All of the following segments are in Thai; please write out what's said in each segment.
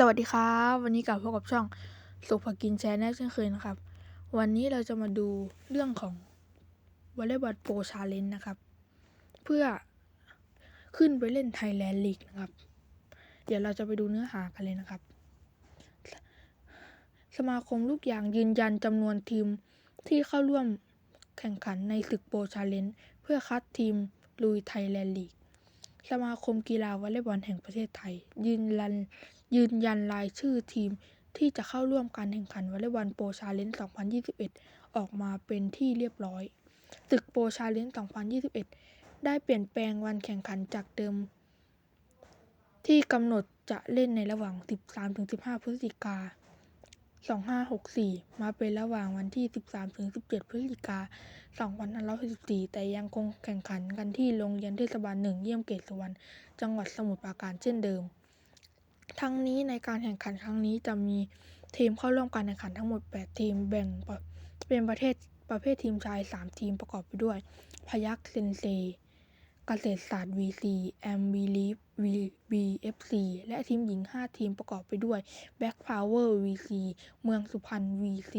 สวัสดีครับ วันนี้กลับพบกับช่องสุภกินแชร์แน่เช่นเคยนะครับ วันนี้เราจะมาดูเรื่องของวอลเลย์บอลโปรชาเลนจ์นะครับ เพื่อขึ้นไปเล่นไทยแลนด์ลีกนะครับ เดี๋ยวเราจะไปดูเนื้อหากันเลยนะครับ สมาคมลูกยางยืนยันจำนวนทีมที่เข้าร่วมแข่งขันในศึกโปรชาเลนจ์เพื่อคัดทีมลุยไทยแลนด์ลีก สมาคมกีฬาวอลเลย์บอลแห่งประเทศไทย ยืนยันยืนยันรายชื่อทีมที่จะเข้าร่วมการแข่งขันวอลเลย์บอลโปรชาเลนจ์2021 ออกมาเป็นที่เรียบร้อยศึกโปรชาเลนจ์2021 ได้เปลี่ยนแปลงวันแข่งขันจากเดิม ที่กำหนดจะเล่นในระหว่าง 13-15 พฤศจิกา 2564 มาเป็นระหว่างวันที่ 13-17 พฤศจิกา2564 แต่ยังคงแข่งขันกันที่โรงเรียนเทศบาลหนึ่งเยี่ยมเกตสวรรณจังหวัดสมุทรปราการเช่นเดิม ทั้งนี้ในการแข่งขันครั้งนี้จะมีทีมเข้าร่วมการแข่งขันทั้งหมด 8 ทีมแบ่งเป็นประเภทประเภททีมชาย 3 ทีมประกอบไปด้วย พยัคฆ์เซนเซ เกษตรศาสตร์ VC แอมบีลีฟ VBFC และทีมหญิง 5 ทีมประกอบไปด้วย Back Power VC เมืองสุพรรณ VC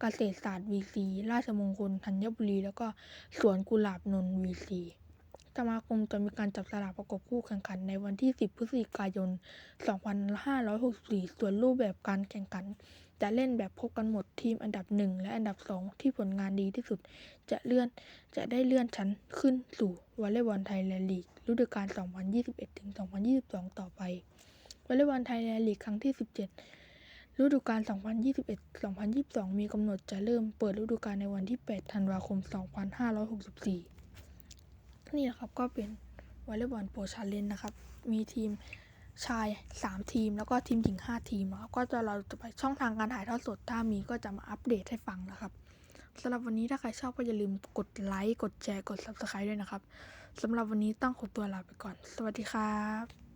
เกษตรศาสตร์ VC ราชมงคลธัญบุรี แล้วก็สวนกุหลาบนนท์ VC สมาคมจะมีการจับสลากประกบคู่แข่งขันในวันที่ 10 พฤศจิกายน 2564 ส่วนรูปแบบการแข่งขัน จะเล่นแบบพบกันหมดทีมอันดับ 1 และอันดับ 2 ที่ผลงานดีที่สุด จะเลื่อนจะได้เลื่อนชั้นขึ้นสู่วอลเลย์บอลไทยแลนด์ลีกฤดูกาล 2021-2022 ต่อไปวอลเลย์บอลไทยแลนด์ลีกครั้งที่ 17 ฤดูกาล 2021-2022 มีกำหนดจะเริ่มเปิดฤดูกาลในวันที่ 8 ธันวาคม 2564 นี่นะครับก็เป็นวอลเลย์บอลโปรชาเลนจ์นะครับ มีทีม ชาย 3 ทีม แล้วก็ทีมหญิง 5 ทีมนะครับก็จะเราจะไปช่องทางการถ่ายทอดสด ถ้ามีก็จะมาอัปเดตให้ฟังนะครับสำหรับวันนี้ถ้าใครชอบก็อย่าลืมกดไลค์ กดแชร์ กด Subscribe ด้วยนะครับสำหรับวันนี้ต้องขอตัวลาไปก่อน สวัสดีครับ